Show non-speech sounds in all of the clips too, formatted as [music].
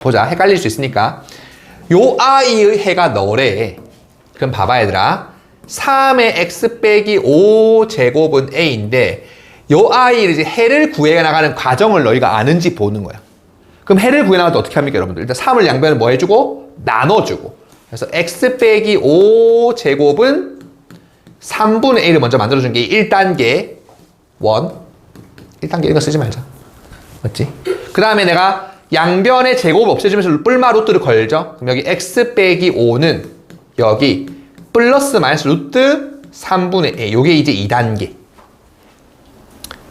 보자. 헷갈릴 수 있으니까. 요 i의 해가 너래. 그럼 봐봐 얘들아. 3의 x 빼기 5 제곱은 a인데 요 i를 이제 해를 구해 나가는 과정을 너희가 아는지 보는 거야. 그럼 해를 구해 나갈 때 어떻게 합니까 여러분들? 일단 3을 양변을 뭐 해주고 나눠주고. 그래서 x 빼기 5 제곱은 3분의 a를 먼저 만들어준 게 1단계 원. 1단계 이거 쓰지 말자. 맞지? 그 다음에 내가 양변의 제곱 없애주면서 뿔마 루트를 걸죠. 그럼 여기 x 빼기 5는 여기 플러스 마이너스 루트 3분의 a. 요게 이제 2단계.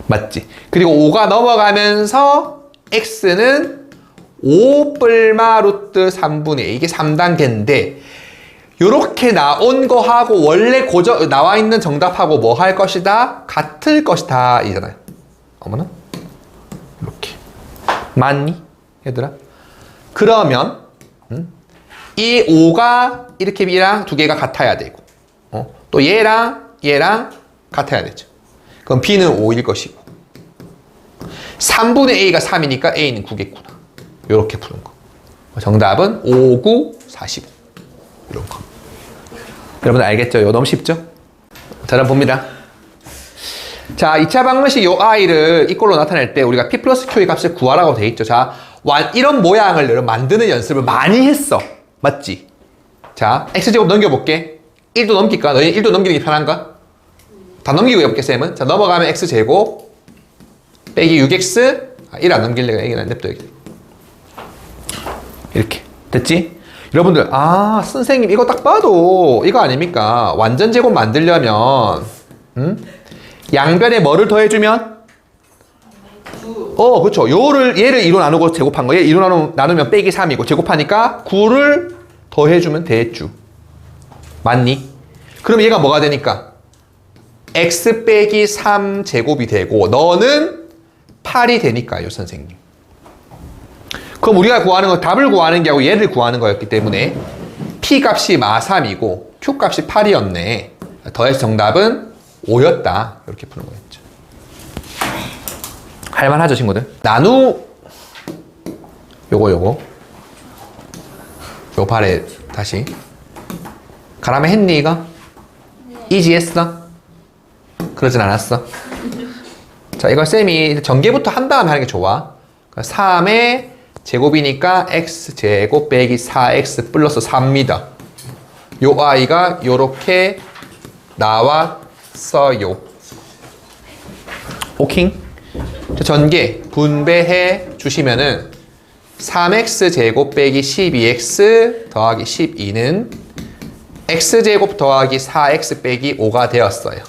맞지? 그리고 5가 넘어가면서 x는 5 뿔마 루트 3분의 a. 이게 3단계인데 요렇게 나온 거하고 원래 고정 나와 있는 정답하고 뭐 할 것이다? 같을 것이다 이잖아요. 어머나? 이렇게. 맞니? 얘들아? 그러면 음? 이 5가 이렇게 B랑 두 개가 같아야 되고 어? 또 얘랑 얘랑 같아야 되죠. 그럼 B는 5일 것이고 3분의 A가 3이니까 A는 9겠구나. 이렇게 푸는 거. 정답은 5, 9, 45. 이런 거. 여러분 알겠죠? 이거 너무 쉽죠? 자, 그럼 봅니다. 자, 2차 방정식 요 i를 이꼴로 나타낼 때 우리가 p 플러스 q의 값을 구하라고 돼 있죠. 자, 완, 이런 모양을 여러분 만드는 연습을 많이 했어. 맞지? 자, x제곱 넘겨볼게. 1도 넘길까? 너희 1도 넘기는 게 편한가? 다 넘기고 해볼게, 쌤은. 자, 넘어가면 x제곱 빼기 6x 아, 1안 넘길래가 얘기는 냅둬 여기. 이렇게. 됐지? 여러분들, 아, 선생님, 이거 딱 봐도 이거 아닙니까? 완전 제곱 만들려면, 음? 양변에 뭐를 더해주면? 어, 그렇죠. 요를 얘를 2로 나누고 제곱한 거. 얘 2로 나누, 나누면 빼기 3이고 제곱하니까 9를 더해주면 됐죠. 맞니? 그럼 얘가 뭐가 되니까? x 빼기 3 제곱이 되고 너는 8이 되니까요, 선생님. 그럼 우리가 구하는 건 답을 구하는 게 아니고 얘를 구하는 거였기 때문에 p 값이 마3이고 q 값이 8이었네. 더해서 정답은 5였다. 이렇게 푸는 거였죠. 할만하죠, 친구들? 나누 요거 요거 요 발에 다시 가라면 했니 이거? 이지했어? 그러진 않았어? 자, 이걸 쌤이 전개부터 한 다음에 하는 게 좋아. 3의 제곱이니까 x 제곱 빼기 4x 플러스 3입니다. 요 i가 요렇게 나왔어요. 오킹? 자, 전개 분배해 주시면은 3x 제곱 빼기 12x 더하기 12는 x 제곱 더하기 4x 빼기 5가 되었어요.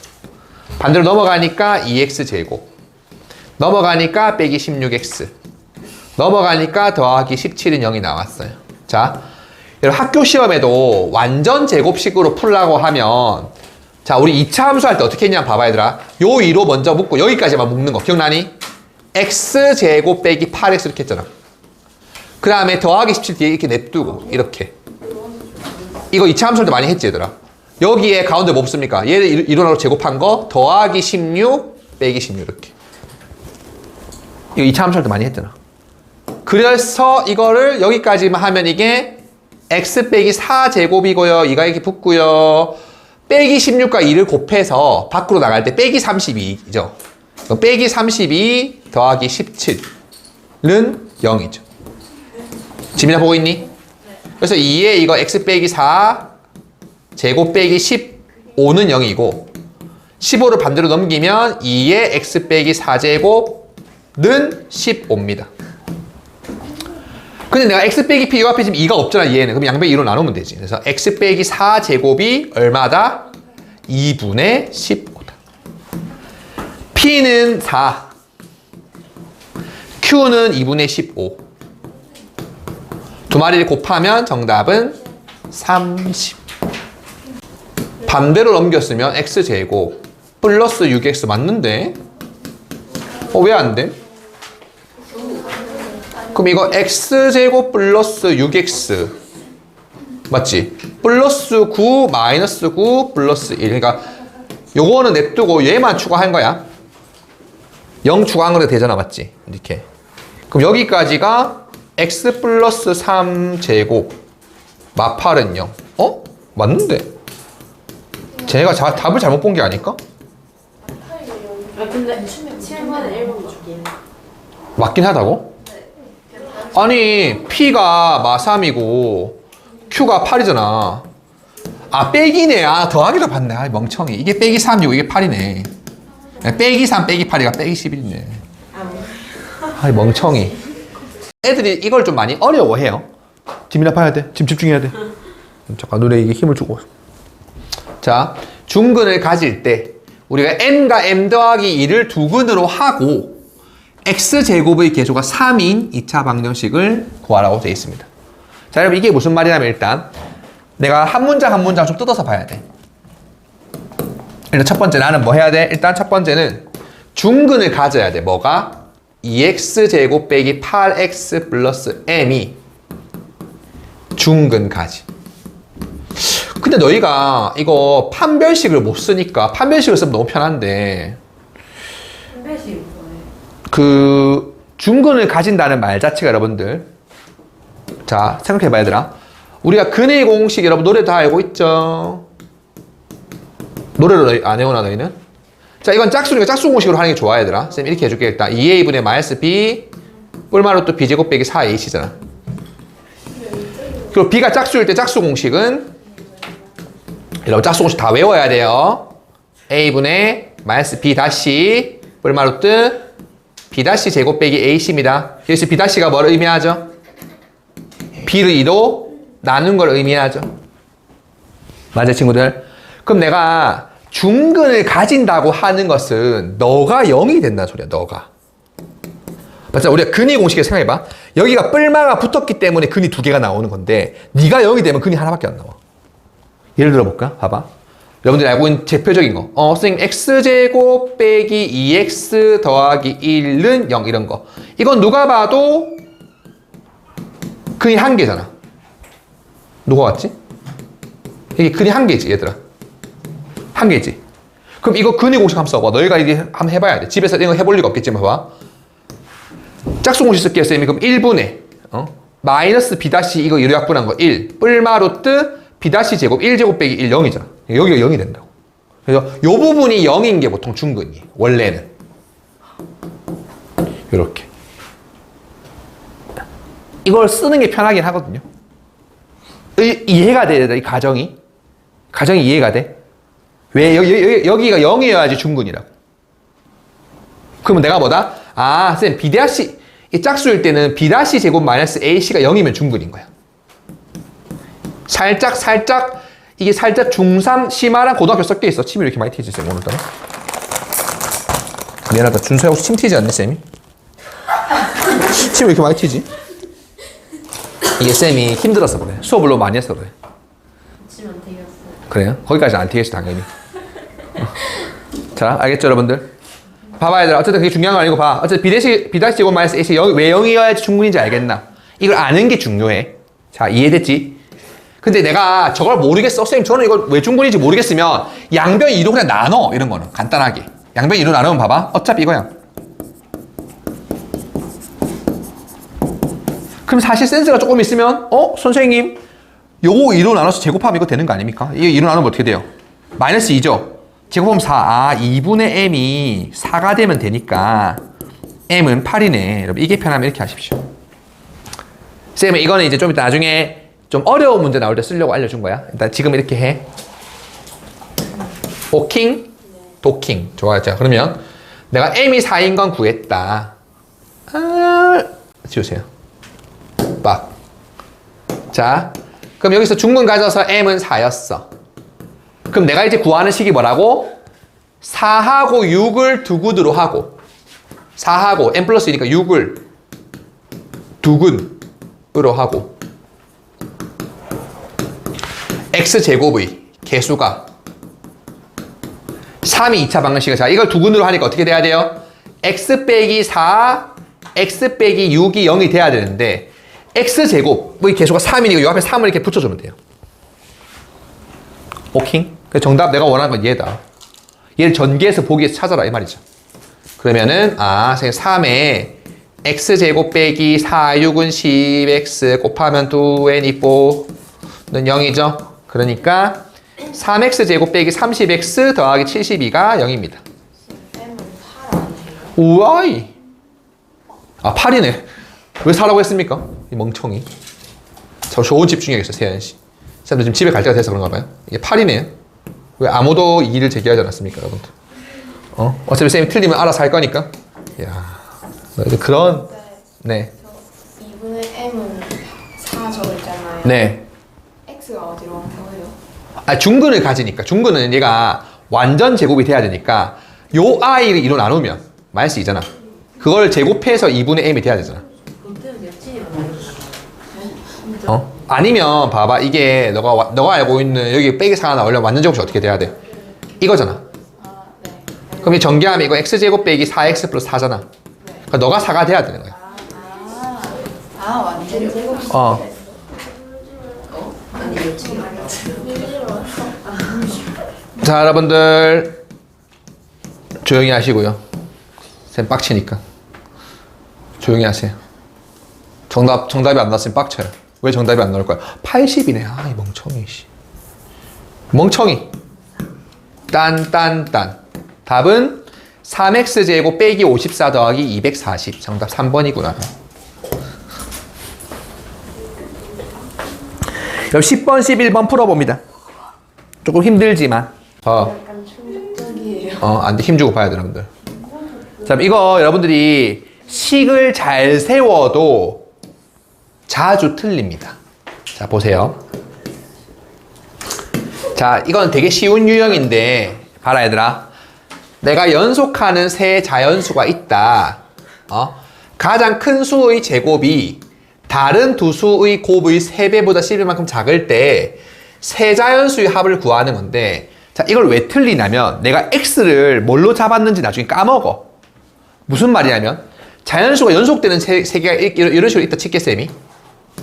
반대로 넘어가니까 2x 제곱. 넘어가니까 빼기 16x. 넘어가니까 더하기 17은 0이 나왔어요. 자, 여러분 학교 시험에도 완전 제곱식으로 풀라고 하면 자, 우리 2차 함수 할 때 어떻게 했냐 봐봐 얘들아. 요 2로 먼저 묶고 여기까지만 묶는 거 기억나니? x 제곱 빼기 8x 이렇게 했잖아. 그 다음에 더하기 17 뒤에 이렇게 냅두고 이렇게. 이거 2차 함수 할 때 많이 했지 얘들아. 여기에 가운데 뭐 없습니까? 얘를 이론으로 제곱한 거 더하기 16 빼기 16 이렇게. 이거 2차 함수 할 때 많이 했잖아. 그래서 이거를 여기까지만 하면 이게 x 빼기 4제곱이고요. 이가 이렇게 붙고요. 빼기 16과 2를 곱해서 밖으로 나갈 때 빼기 32죠. 빼기 32 더하기 17은 0이죠. 지민아 보고 있니? 그래서 2에 이거 x 빼기 4 제곱 빼기 15는 0이고 15를 반대로 넘기면 2에 x 빼기 4제곱는 15입니다. 근데 내가 x 빼기 p 요 앞에 지금 2가 없잖아 얘는. 그럼 양변 2로 나누면 되지. 그래서 x 빼기 4제곱이 얼마다? 2분의 15다. p는 4 q는 2분의 15 두 마리를 곱하면 정답은 30 반대로 넘겼으면 x제곱 플러스 6x 맞는데? 어 왜 안 돼? 그럼 이거 x제곱 플러스 6x 맞지? 플러스 9 마이너스 9 플러스 1 그러니까 요거는 냅두고 얘만 추가한 거야 0 추가한 거도 되잖아 맞지? 이렇게 그럼 여기까지가 x 플러스 3 제곱 마팔은 0. 어? 맞는데? 제가 자, 답을 잘못 본 게 아닐까? 아 근데 7번에 1번 맞긴 맞긴 하다고? 아니 P가 마3이고 Q가 8이잖아. 아 빼기네. 아 더하기로 봤네. 아 멍청이. 이게 빼기 3이고 이게 8이네. 빼기 3 빼기 8이가 빼기 11이네. 아 멍청이. 애들이 이걸 좀 많이 어려워해요. 지민아 봐야 돼? 지금 집중해야 돼? 잠깐 눈에 이게 힘을 주고. 자 중근을 가질 때 우리가 m과 m 더하기 2를 두 근으로 하고 x제곱의 계수가 3인 2차 방정식을 구하라고 되어 있습니다. 자, 여러분 이게 무슨 말이냐면 일단 내가 한 문장 한 문장 좀 뜯어서 봐야 돼. 일단 첫 번째 나는 뭐 해야 돼? 일단 첫 번째는 중근을 가져야 돼. 뭐가? 2x제곱 빼기 8x 플러스 m이 중근 가지. 근데 너희가 이거 판별식을 못 쓰니까 판별식을 쓰면 너무 편한데? 그 중근을 가진다는 말 자체가 여러분들 자 생각해봐 얘들아. 우리가 근의 공식 여러분 노래 다 알고 있죠? 너희 안 외우나 너희는? 자 이건 짝수니까 짝수 공식으로 하는 게 좋아 얘들아. 쌤 이렇게 해줄게 일단. 2a분의 마이너스 b 뿔마루 또 b제곱 빼기 4h잖아. 그리고 b가 짝수일 때 짝수 공식은? 여러분 짝수 공식 다 외워야 돼요. A분의 마이너스 b 다시 뿔마루트 b 다시 제곱 빼기 ac입니다. 그래서 b 다시가 뭘 의미하죠? b를 2로 나눈 걸 의미하죠. 맞아요, 친구들? 그럼 내가 중근을 가진다고 하는 것은 너가 0이 된다는 소리야, 너가. 맞죠? 우리가 근의 공식에 생각해봐. 여기가 뿔마가 붙었기 때문에 근이 두 개가 나오는 건데 네가 0이 되면 근이 하나밖에 안 나와. 예를 들어 볼까? 봐봐. 여러분들이 알고 있는 대표적인 거. 어, 선생님, x제곱 빼기 2x 더하기 1은 0 이런 거. 이건 누가 봐도 근이 한 개잖아. 누가 왔지? 이게 근이 한 개지, 얘들아. 한 개지. 그럼 이거 근의 공식 한번 써봐. 너희가 이게 한번 해봐야 돼. 집에서 이거 해볼 리가 없겠지만 봐봐. 짝수 공식 쓸게요, 쌤이. 그럼 1분의, 어? 마이너스 b 다시 이거 이로약분한 거 1. 뿔마 루트 b 다시 제곱 1제곱 빼기 1 0이잖아. 여기가 0이 된다고. 그래서 요 부분이 0인 게 보통 중근이 원래는. 이렇게. 이걸 쓰는 게 편하긴 하거든요. 이, 이해가 돼야 돼, 이 가정이. 가정이 이해가 돼. 왜, 여기, 여기, 여기가 0이어야지 중근이라고. 그러면 내가 뭐다? 아, 쌤, B 다시, 이 짝수일 때는 B 다시 제곱 마이너스 AC가 0이면 중근인 거야. 살짝, 살짝, 이게 살짝 중3 심화랑 고등학교 섞여 있어. 침이 왜 이렇게 많이 튀지, 쌤, 오늘따라? 미안하다. 준서야 혹시 침 튀지 않니, 쌤이? 침왜 이렇게 많이 튀지? 이게 쌤이 힘들어서 그래. 수업을 너무 많이 해서 그래. 치면 되겠어요. 그래요? 거기까지 안 튀겠지, 당연히. 어. 자, 알겠죠, 여러분들? 봐봐, 얘들아. 어쨌든 그게 중요한 거 아니고 봐. 어쨌든 비대시, 비다시 제곱 마이너스 A시 영, 왜 0이어야지 충분인지 알겠나? 이걸 아는 게 중요해. 자, 이해됐지? 근데 내가 저걸 모르겠어. 선생님, 저는 이걸 왜 충분인지 모르겠으면 양변 2로 그냥 나눠. 이런 거는. 간단하게. 양변 2로 나누면 봐봐. 어차피 이거야. 그럼 사실 센스가 조금 있으면, 어? 선생님, 요거 2로 나눠서 제곱하면 이거 되는 거 아닙니까? 이거 2로 나누면 어떻게 돼요? 마이너스 2죠? 제곱하면 4. 아, 2분의 m이 4가 되면 되니까 m은 8이네. 여러분, 이게 편하면 이렇게 하십시오. 쌤은 이거는 이제 좀 이따 나중에 좀 어려운 문제 나올 때 쓰려고 알려준 거야. 일단 지금 이렇게 해. 오킹, 도킹. 좋아요. 자, 그러면 내가 m이 4인 건 구했다. 아, 지우세요. 빡. 자, 그럼 여기서 중근 가져서 m은 4였어. 그럼 내가 이제 구하는 식이 뭐라고? 4하고 6을 두 근으로 하고 4하고 n 플러스 2니까 6을 두 근으로 하고 x제곱의 개수가 3이 2차 방정식이야. 자, 이걸 두 근으로 하니까 어떻게 돼야 돼요? x 빼기 4, x 빼기 6이 0이 돼야 되는데 x제곱의 개수가 3이니까 이 앞에 3을 이렇게 붙여주면 돼요. 오킹? 그 정답 내가 원하는 건 얘다. 얘를 전개해서 보기에서 찾아라 이 말이죠. 그러면은 아, 3에 x제곱 빼기 4육은 10x 곱하면 2n 4는 0이죠. 그러니까 3x제곱 빼기 30x 더하기 72가 0입니다. M은 8 아니에요? 우와이. 아, 8이네. 왜 4라고 했습니까? 이 멍청이. 저 좋은 집중력이었어요, 세현 씨. 쌤도 지금 집에 갈 때가 돼서 그런가 봐요. 이게 8이네요. 왜 아무도 이의를 제기하지 않았습니까, 여러분들? 어? 어차피 쌤이 틀리면 알아서 할 거니까. 이야. 너희들 그런, 네. 저 2분의 M은 4 적었잖아요. 네. X가 어디로? 아, 중근을 가지니까. 중근은 얘가 완전 제곱이 돼야 되니까 요 i를 2로 나누면 마이너스 2잖아. 그걸 제곱해서 2분의 m이 돼야 되잖아. 어? 아니면 봐봐 이게 너가 와- 너가 알고 있는 여기 빼기 4가 나오려면 완전 제곱이 어떻게 돼야 돼? 이거잖아. 그럼 이 전개하면 이거 x 제곱 빼기 4x 플러스 4잖아. 그러니까 너가 4가 돼야 되는 거야. 아, 아 완전 제곱. 어. 자 여러분들 조용히 하시고요. 쌤 빡치니까 조용히 하세요. 정답 정답이 안 나왔으면 빡쳐요. 왜 정답이 안 나올 거야? 80이네. 아 이 멍청이 씨. 멍청이. 딴딴딴. 답은 3x 제곱 빼기 54 더하기 240. 정답 3번이구나. 그럼 10번, 11번 풀어봅니다. 조금 힘들지만. 어. 어, 안 돼. 힘주고 봐야 돼, 여러분들. 자, 이거 여러분들이 식을 잘 세워도 자주 틀립니다. 자, 보세요. 자, 이건 되게 쉬운 유형인데, 봐라, 얘들아. 내가 연속하는 세 자연수가 있다. 어? 가장 큰 수의 제곱이 다른 두 수의 곱의 3배보다 11만큼 작을 때 세자연수의 합을 구하는 건데 자 이걸 왜 틀리냐면 내가 x를 뭘로 잡았는지 나중에 까먹어. 무슨 말이냐면 자연수가 연속되는 세, 세 개가 이- 이런, 이런 식으로 있다 칠게 쌤이.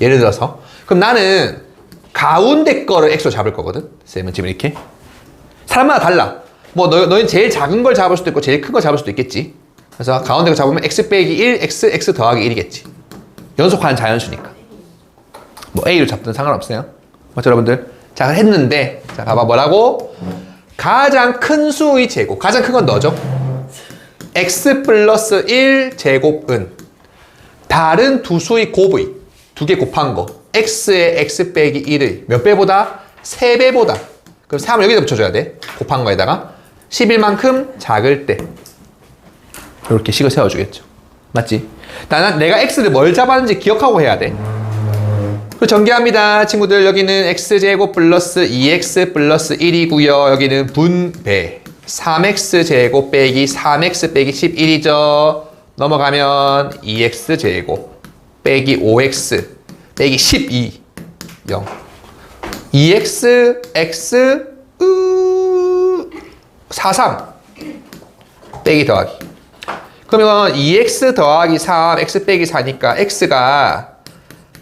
예를 들어서. 그럼 나는 가운데 거를 x로 잡을 거거든. 쌤은 지금 이렇게. 사람마다 달라. 뭐 너, 너는 제일 작은 걸 잡을 수도 있고 제일 큰 걸 잡을 수도 있겠지. 그래서 가운데 거 잡으면 x 빼기 1 x x 더하기 1이겠지 연속하는 자연수니까 뭐 A로 잡든 상관없어요. 맞죠, 여러분들? 자, 했는데, 자, 봐봐, 뭐라고? 가장 큰 수의 제곱. 가장 큰 건 너죠? x 플러스 1 제곱은 다른 두 수의 곱의 두 개 곱한 거. x의 x 빼기 1의 몇 배보다? 3배보다. 그럼 3을 여기다 붙여줘야 돼. 곱한 거에다가. 11만큼 작을 때. 이렇게 식을 세워주겠죠. 맞지? 나는 내가 x를 뭘 잡았는지 기억하고 해야 돼. 그 전개합니다. 친구들 여기는 x제곱 플러스 2x 플러스 1이고요. 여기는 분배. 3x제곱 빼기 3x 빼기 11이죠. 넘어가면 2x제곱 빼기 5x 빼기 12. 0. 2x x 으 43 빼기 더하기. 그러면 2x 더하기 3 x 빼기 4니까 x가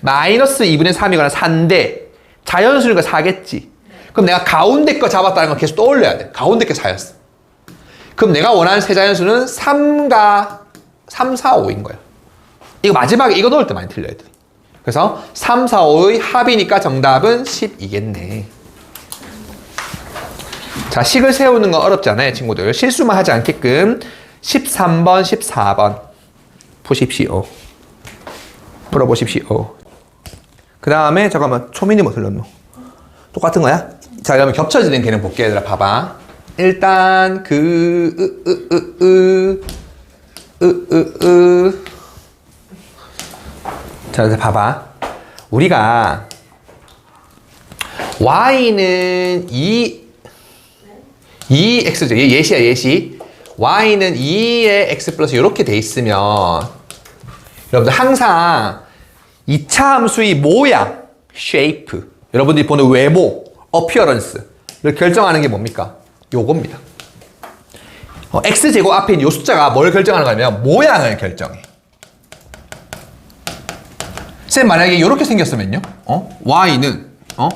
마이너스 2분의 3이거나 4인데 자연수니까 4겠지. 그럼 내가 가운데 거 잡았다는 걸 계속 떠올려야 돼. 가운데 게 4였어. 그럼 내가 원하는 세 자연수는 3가 3, 4, 5인 거야. 이거 마지막에 이거 넣을 때 많이 틀려야 돼. 그래서 3, 4, 5의 합이니까 정답은 10이겠네. 자, 식을 세우는 건 어렵지 않아요, 친구들. 실수만 하지 않게끔 13번, 14번 보십시오. 풀어보십시오. 그 다음에 잠깐만 초민이 뭐 틀렸노? 똑같은 거야? 자 그러면 겹쳐지는 개념 볼게 얘들아 봐봐. 일단 그 으 으 으으으으으 자 이제 봐봐. 우리가 y는 2 2x죠. 얘 예시야 예시. Y는 2의 x 플러스 이렇게 돼 있으면 여러분들 항상 이차 함수의 모양, shape, 여러분들이 보는 외모, appearance를 결정하는 게 뭡니까? 요겁니다. 어, x제곱 앞에 있는 요 숫자가 뭘 결정하는 거냐면 모양을 결정해. 쌤 만약에 이렇게 생겼으면요. 어? y는 어?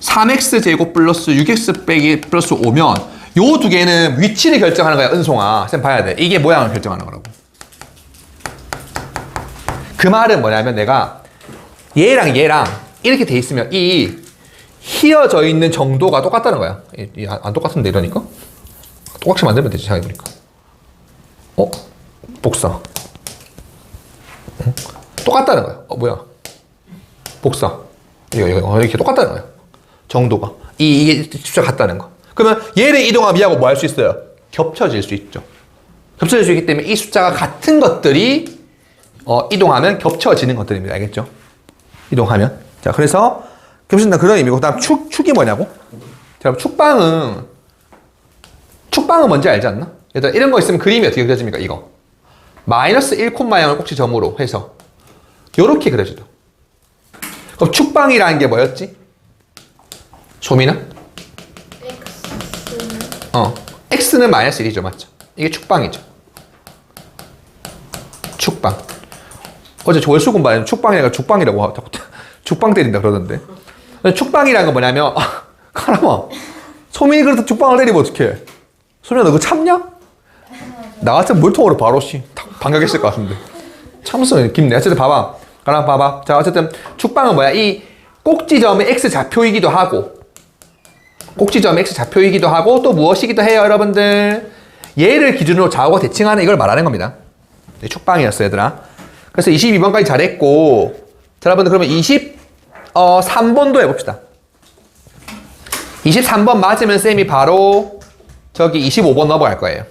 3x 제곱 플러스 6x 빼기 플러스 5면 요 두 개는 위치를 결정하는 거야, 은송아. 쌤 봐야 돼. 이게 모양을 결정하는 거라고. 그 말은 뭐냐면 내가 얘랑 얘랑 이렇게 돼 있으면 이 휘어져 있는 정도가 똑같다는 거야. 안- 안 똑같은데 이러니까? 똑같이 만들면 되지 생각해보니까. 어? 복사. 응? 똑같다는 거야. 어 뭐야? 복사. 이거 이거 어, 이렇게 똑같다는 거야. 정도가 이 이게 숫자 같다는 거. 그러면 얘를 이동하면 얘하고 뭐 할 수 있어요? 겹쳐질 수 있죠. 겹쳐질 수 있기 때문에 이 숫자가 같은 것들이 어, 이동하면 겹쳐지는 것들입니다. 알겠죠? 이동하면. 자, 그래서 겹친다 그런 의미고 그다음 축 축이 뭐냐고? 자, 축방은 축방은 뭔지 알지 않나? 일단 이런 거 있으면 그림이 어떻게 그려집니까? 이거 마이너스 1콤마형을 꼭지점으로 해서 요렇게 그려지죠. 그럼 축방이라는 게 뭐였지? 소민아? 어. x는 마이너스 1이죠. 맞죠? 이게 축방이죠. 축방. 어제 조회수 공부하면 축방이라고 죽방이라고 하고 [laughs] 죽방 때린다 그러던데. 축방이라는 건 뭐냐면 아, 카라마 소민이 그래도 죽방을 때리면 어떡해? 소민아 너 그거 참냐? 나 같은 물통으로 바로 씨탁 반격했을 것 같은데. 참으면 깊네. 어쨌든 봐봐. 카라마 봐봐. 자 어쨌든 축방은 뭐야? 이 꼭지점의 x 좌표이기도 하고 꼭지점 x 좌표이기도 하고 또 무엇이기도 해요, 여러분들? 얘를 기준으로 좌우가 대칭하는 이걸 말하는 겁니다. 네, 축방이었어요, 얘들아. 그래서 22번까지 잘했고, 자, 여러분들 그러면 23번도 해봅시다. 23번 맞으면 쌤이 바로 저기 25번 넘어갈 거예요.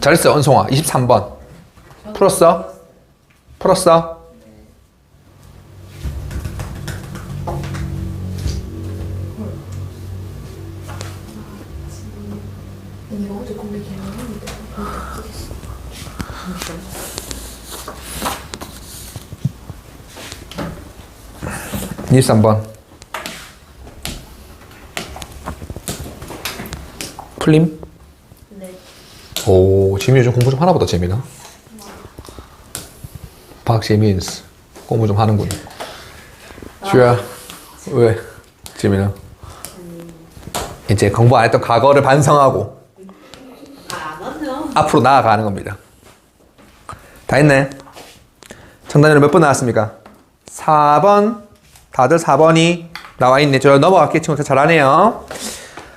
잘했어, 은송아. 23번. 풀었어? 풀었어? 23번. 풀림? 네 오, 재미 요즘 공부 좀 하나 보다, 재미나. 박재민스. 공부 좀 하는군. 주야, 왜? 재민아. 이제 공부 안 했던 과거를 반성하고 안 하죠. 앞으로 나아가는 겁니다. 다 했네. 정답률은 몇번 나왔습니까? 4번. 다들 4번이 나와 있네. 저 넘어갈게요. 친구들 잘하네요.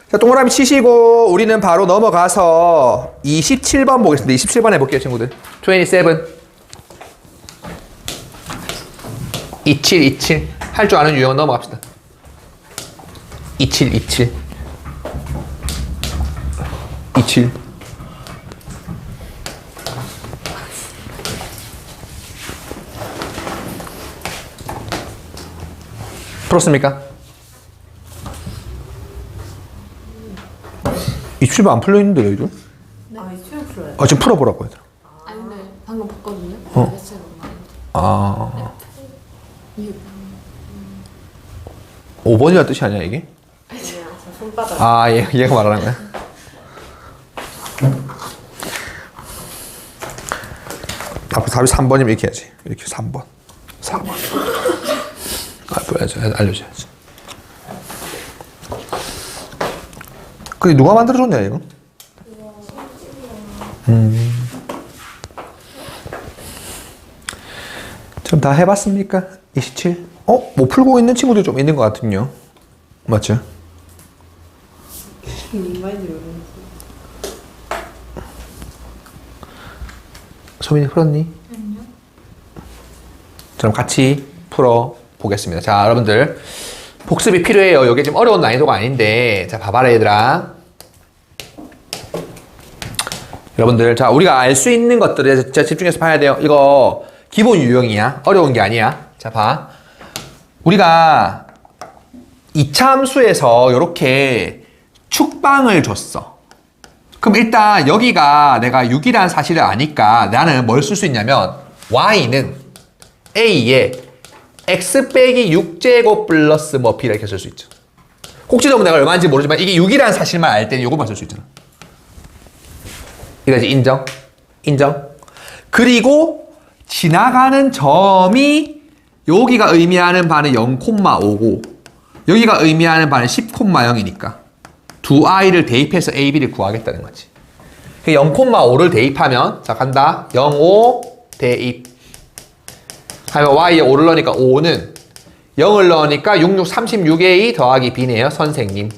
자, 동그라미 치시고 우리는 바로 넘어가서 27번 보겠습니다. 27번 해볼게요, 친구들. 27. 27, 27. 할 줄 아는 유형 넘어갑시다. 27, 27. 27. 풀었습니까? 27번 안 풀려 있는데, 너희들? 아, 이 수영 풀어요. 어, 지금 풀어보라고 얘들아. 아니 근데 방금 봤거든요 어. 했어요 아. 이거 5번이라는 뜻이 아니야, 이게? 그냥 저 손바닥. 아, 얘, 얘가 말하는 거야. 앞으로 답이 3번이면 이렇게 해야지. 이렇게 3번. 4번. 알려줘야지. 근데 누가 만들어줬냐, 이거? 음. 좀 다 해봤습니까? 27? 어? 못 풀고 있는 친구들 좀 있는 것 같은요. 맞죠? 소민이 풀었니? 아니요 그럼 같이 풀어 보겠습니다. 자, 여러분들 복습이 필요해요. 이게 좀 어려운 난이도가 아닌데, 자, 봐봐라 얘들아. 여러분들, 자, 우리가 알 수 있는 것들을 진짜 집중해서 봐야 돼요. 이거 기본 유형이야. 어려운 게 아니야. 자, 봐. 우리가 이차함수에서 이렇게 축방을 줬어. 그럼 일단 여기가 내가 6이라는 사실을 아니까 나는 뭘 쓸 수 있냐면 y는 a에 x 빼기 6제곱 플러스 뭐 b 이렇게 쓸 수 있죠. 꼭지점은 내가 얼마인지 모르지만 이게 6이라는 사실만 알 때는 이것만 쓸 수 있잖아. 이거지 인정? 인정? 그리고 지나가는 점이 여기가 의미하는 바는 0,5고 여기가 의미하는 바는 10,0이니까 두 i를 대입해서 a, b를 구하겠다는 거지. 0,5를 대입하면 자 간다 0,5 대입 하면 y에 5를 넣으니까 5는 0을 넣으니까 66, 36a 더하기 b네요 선생님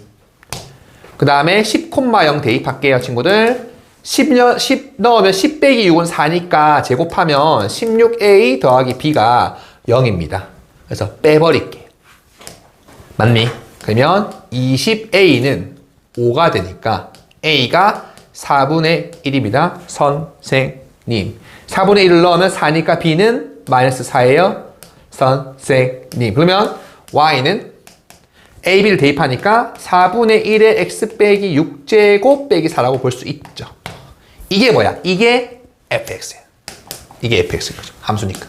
그 다음에 10,0 대입할게요 친구들 10, 여- 10 넣으면 10 빼기 6은 4니까 제곱하면 16a 더하기 b가 0입니다 그래서 빼버릴게요 맞니? 그러면 20a는 5가 되니까 a가 4분의 1입니다. 선생님. 4분의 1을 넣으면 4니까 b는 마이너스 4예요. 선생님. 그러면 y는 a, b를 대입하니까 4분의 1의 x 빼기 6제곱 빼기 4라고 볼 수 있죠. 이게 뭐야? 이게 fx예요. 이게 fx인 거죠. 함수니까.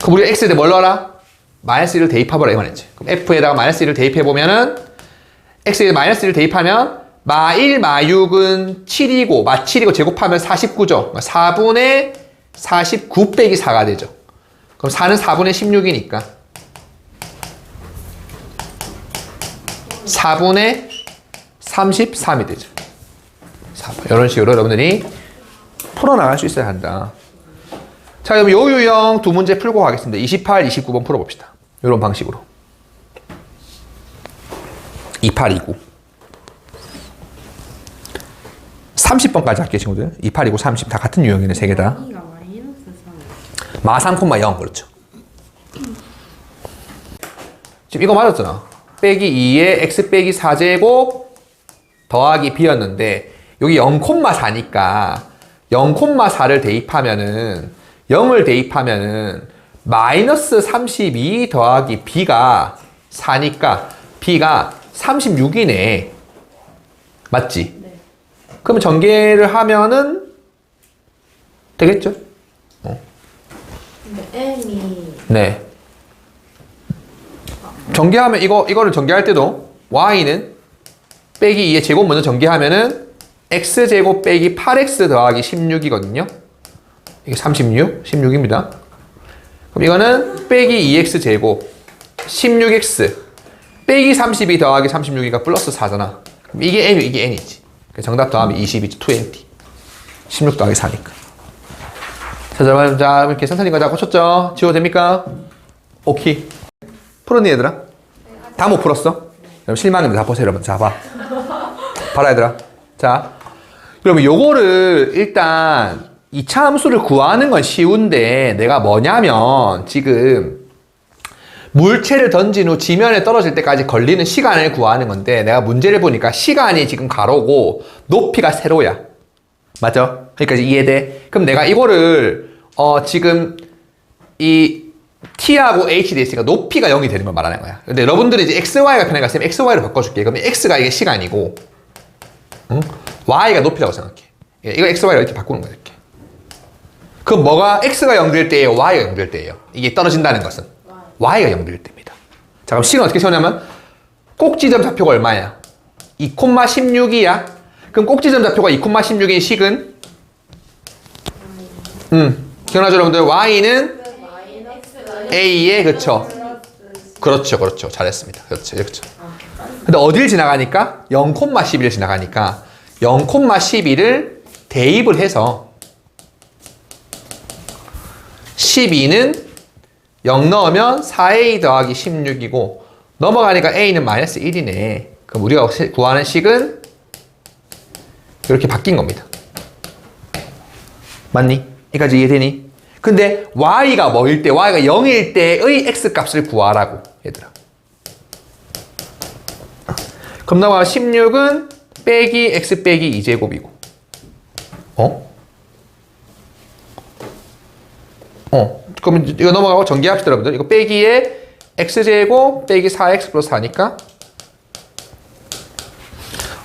그럼 우리가 x에 대해 뭘 넣어라? 마이너스 1을 대입해보라 이 말이지. 그럼 f에다가 마이너스 1을 대입해보면은 x에 마이너스 1을 대입하면 마 1, 마 6은 7이고 마 7이고 제곱하면 49죠. 4분의 49 빼기 4가 되죠. 그럼 4는 4분의 16이니까 4분의 33이 되죠. 4번. 이런 식으로 여러분들이 풀어나갈 수 있어야 한다. 자, 그럼 요 유형 두 문제 풀고 가겠습니다. 28, 29번 풀어봅시다. 이런 방식으로. 28, 29. 30번까지 할게요, 친구들. 28, 29, 30. 다 같은 유형이네, 세 개 다. 이가 마이너스 3. 마 3, 0, 그렇죠. 지금 이거 맞았잖아. 빼기 2에 x 빼기 4제곱 더하기 b였는데 여기 0,4니까 0,4를 대입하면은 0을 대입하면은 마이너스 32 더하기 b가 4니까 b가 36이네. 맞지? 네. 그러면 전개를 하면은 되겠죠? M이 네. 전개하면 이거 이거를 전개할 때도 y는 빼기 2의 제곱 먼저 전개하면은 x 제곱 빼기 8x 더하기 16이거든요. 이게 36, 16입니다. 그럼 이거는 빼기 2x 제곱 16x 빼기 32 더하기 36이가 플러스 4잖아. 그럼 이게 n 이게 n이지. 그러니까 정답 더하면 20이지. 20. 16 더하기 4니까. 자, 여러분, 자, 이렇게 선생님 과자 고쳤죠? 지워도 됩니까? 오케이. 풀었니, 얘들아? 다 못 풀었어? 여러분, 실망입니다. 다 보세요, 여러분. 자, 봐. 봐라, 얘들아. 자. 여러분, 요거를 일단, 이차 함수를 구하는 건 쉬운데, 내가 뭐냐면, 지금, 물체를 던진 후 지면에 떨어질 때까지 걸리는 시간을 구하는 건데, 내가 문제를 보니까 시간이 지금 가로고, 높이가 세로야. 맞죠? 그러니까 이해돼? 그럼 내가 이거를 어 지금 이 t하고 h 돼 있으니까 높이가 0이 되는 걸 말하는 거야. 근데 여러분들이 이제 xy가 편하니까 쌤 xy를 바꿔줄게. 그러면 x가 이게 시간이고, 응? y가 높이라고 생각해. 예, 이거 xy를 이렇게 바꾸는 거야 이렇게. 그럼 뭐가 x가 0될 때예요, y가 0될 때예요. 이게 떨어진다는 것은 y가 0될 때입니다. 자 그럼 식은 어떻게 세우냐면 꼭지점 좌표가 얼마야? 2,16이야. 그럼 꼭지점 좌표가 2,16인 식은 음, 기억나죠 여러분들? y는 a에 그쵸? 그렇죠, 그렇죠. 잘했습니다. 그렇죠, 그렇죠. 근데 어딜 지나가니까 0,11을 지나가니까 0,11을 대입을 해서 12는 0 넣으면 4a 더하기 16이고 넘어가니까 a는 마이너스 1이네. 그럼 우리가 시- 구하는 식은 이렇게 바뀐 겁니다. 맞니? 여기까지 이해되니? 근데 y가 뭐일 때, y가 0일 때의 x 값을 구하라고, 얘들아. 그럼 나와 16은 빼기 x 빼기 2제곱이고. 어? 어. 그럼 이거 넘어가고 전개합시다, 여러분들. 이거 빼기에 x제곱 빼기 4x 플러스 4니까.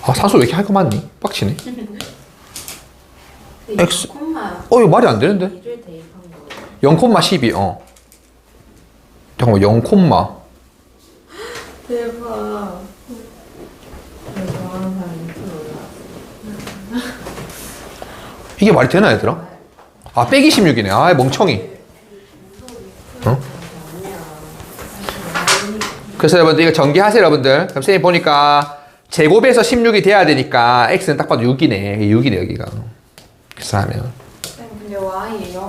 아, 산수 왜 이렇게 할 거 많니? 빡치네. X. 콤마 어, 이거 말이 안 되는데? 2를 대입한 거예요. 0,12, 어. 잠깐만, 0, 대박. 사람이 올라왔어. 이게 말이 되나, 얘들아? 아, 빼기 16이네. 아, 멍청이. 어? 그래서 여러분들, 이거 전개하세요, 여러분들. 그럼 선생님 보니까 제곱에서 16이 돼야 되니까 x는 딱 봐도 6이네. 6이네 여기가. 그래서 하면 쌤 근데 Y에 0을